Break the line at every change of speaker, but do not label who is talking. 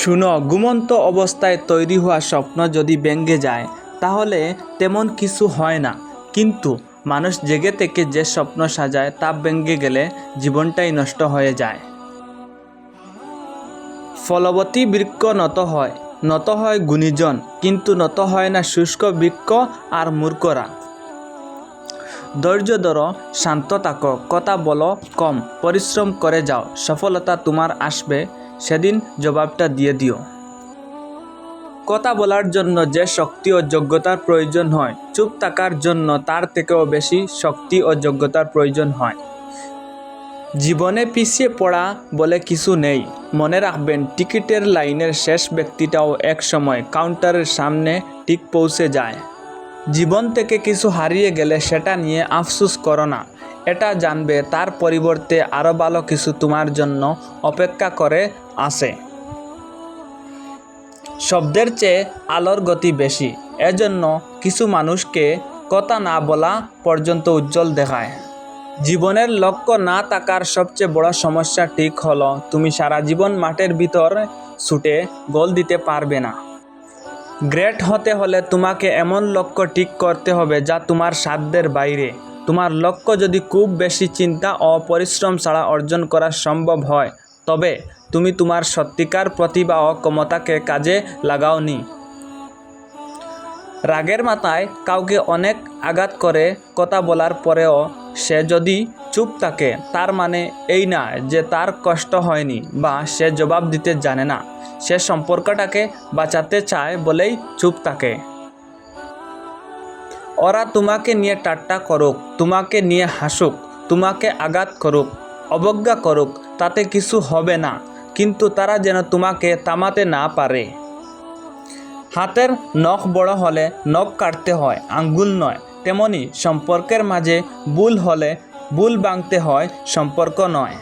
শুনো, ঘুমন্ত অবস্থায় তৈরি হওয়া স্বপ্ন যদি ভেঙে যায়, তাহলে তেমন কিছু হয় না। কিন্তু মানুষ জেগে থেকে যে স্বপ্ন সাজায়, তা ভেঙে গেলে জীবনটাই নষ্ট হয়ে যায়। ফলবতী বৃক্ষ নত হয় নত হয় গুণীজন, কিন্তু নত হয় না শুষ্ক বৃক্ষ আর মূর্খরা। ধৈর্য ধরো শান্ত থাকো, কথা বলো কম পরিশ্রম করে যাও, সফলতা তোমার আসবে, সেদিন জবাবটা দিয়ে দিও। কথা বলার জন্য যে শক্তি ও যোগ্যতার প্রয়োজন হয়, চুপ থাকার জন্য তার থেকেও বেশি শক্তি ও যোগ্যতার প্রয়োজন হয়। জীবনে পিছিয়ে পড়া বলে কিছু নেই, মনে রাখবেন টিকিটের লাইনের শেষ ব্যক্তিটাও এক সময় কাউন্টারের সামনে ঠিক পৌঁছে যায়। জীবন থেকে কিছু হারিয়ে গেলে সেটা নিয়ে আফসুস করো না। এটা জানবে তার পরিবর্তে আরও ভালো কিছু তোমার জন্য অপেক্ষা করে আসে শব্দের চেয়ে আলোর গতি বেশি, এজন্য কিছু মানুষকে কথা না বলা পর্যন্ত উজ্জ্বল দেখায়। জীবনের লক্ষ্য না থাকার সবচেয়ে বড় সমস্যা ঠিক হলো, তুমি সারা জীবন মাঠের ভিতর ছুটে গোল দিতে পারবে না। গ্রেট হতে হলে তোমাকে এমন লক্ষ্য ঠিক করতে হবে যা তোমার সাধ্যের বাইরে। তোমার লক্ষ্য যদি খুব বেশি চিন্তা ও পরিশ্রম ছাড়া অর্জন করা সম্ভব হয়, তবে তুমি তোমার সত্যিকার প্রতিভা ও ক্ষমতাকে কাজে লাগাওনি। রাগের মাথায় কাউকে অনেক আঘাত করে কথা বলার পরেও সে যদি চুপ থাকে, তার মানে এই না যে তার কষ্ট হয়নি বা সে জবাব দিতে জানে না। সে সম্পর্কটাকে বাঁচাতে চায় বলেই চুপ থাকে। ওরা তোমাকে নিয়ে টাট্টা করুক, তোমাকে নিয়ে হাসুক, তোমাকে আঘাত করুক, অবজ্ঞা করুক, তাতে কিছু হবে না, কিন্তু তারা যেন তোমাকে থামাতে না পারে। হাতের নখ বড় হলে নখ কাটতে হয়, আঙ্গুল নয়, তেমনি সম্পর্কের মাঝে ভুল হলে ভুল ভাঙতে হয়, সম্পর্ক নয়।